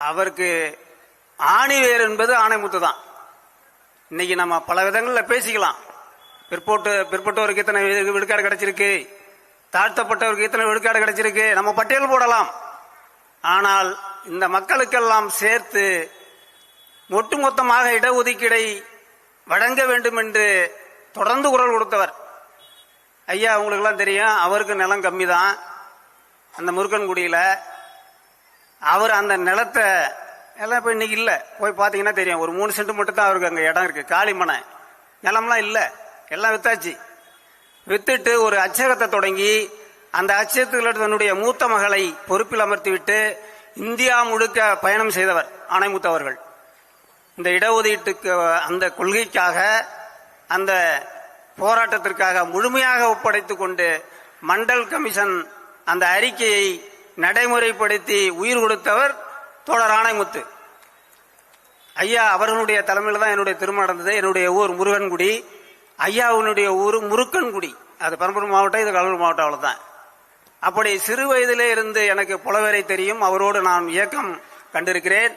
அவருக்கு ஆணிவேர் என்பது ஆணைமுத்து தான். இன்னைக்கு நம்ம பல விதங்களில் பேசிக்கலாம். பிற்போட்டு பிற்பட்டோருக்கு இத்தனை விடுக்காடு கிடைச்சிருக்கு. தாழ்த்தப்பட்டவருக்கு இத்தனை விடுக்காடு கிடைச்சிருக்கு. நம்ம பட்டியல் போடலாம். ஆனால் இந்த மக்களுக்கெல்லாம் சேர்த்து ஒட்டுமொத்தமாக இடஒதுக்கீடை வழங்க வேண்டும் என்று தொடர்ந்து குரல் கொடுத்தவர். ஐயா உங்களுக்கெல்லாம் தெரியும் அவருக்கு நிலம் கம்மி தான் அந்த முருகன்குடியில் அவர் அந்த நிலத்தை எல்லாம் இப்போ இன்னைக்கு இல்லை. போய் பார்த்தீங்கன்னா தெரியும். ஒரு மூணு சென்ட் மட்டும் தான் அவருக்கு அங்கே இடம் இருக்கு. காளிமனை நிலம்லாம் இல்லை. எல்லாம் வித்தாச்சு. வித்துட்டு ஒரு அச்சகத்தை தொடங்கி அந்த அச்சகத்தில் தன்னுடைய மூத்த மகளை பொறுப்பில் அமர்த்திவிட்டு இந்தியா முழுக்க பயணம் செய்தவர் ஆணைமுத்து அவர்கள் இந்த இடஒதுக்கீட்டுக்கு அந்த கொள்கைக்காக அந்த போராட்டத்திற்காக முழுமையாக ஒப்படைத்து கொண்டு மண்டல் கமிஷன் அந்த அறிக்கையை நடைமுறைப்படுத்தி உயிர் கொடுத்தவர் தோழர் ஆணைமுத்து. ஐயா அவர்களுடைய தலைமையில் தான் என்னுடைய திருமணம் நடந்தது. என்னுடைய ஊர் முருகன்குடி. ஐயாவுனுடைய ஊர் முருக்கன்குடி. அது பெரம்பலூர் மாவட்டம் இது கடலூர் மாவட்டம் அவ்வளோதான் அப்படி சிறு வயதிலே இருந்து எனக்கு புலவரை தெரியும். அவரோடு நான் இயக்கம் கண்டிருக்கிறேன்.